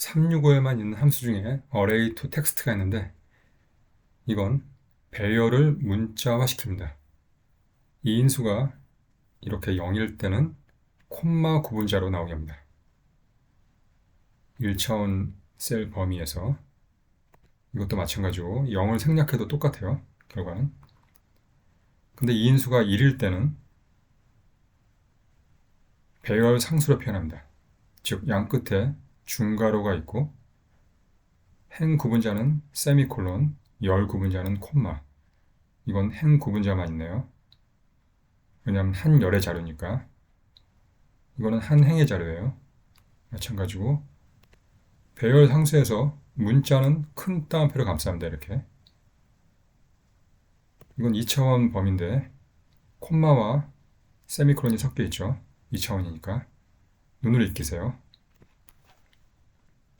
365에만 있는 함수 중에 array to text가 있는데 이건 배열을 문자화 시킵니다. 이 인수가 이렇게 0일 때는 콤마 구분자로 나오게 합니다. 1차원 셀 범위에서 이것도 마찬가지고 0을 생략해도 똑같아요. 결과는. 근데 이 인수가 1일 때는 배열 상수로 표현합니다. 즉, 양 끝에 중괄호가 있고 행 구분자는 세미콜론, 열 구분자는 콤마. 이건 행 구분자만 있네요. 왜냐하면 한 열의 자료니까. 이거는 한 행의 자료예요. 마찬가지고 배열 상수에서 문자는 큰 따옴표로 감쌉니다. 이렇게. 이건 2차원 범위인데 콤마와 세미콜론이 섞여 있죠. 2차원이니까. 눈을 익히세요.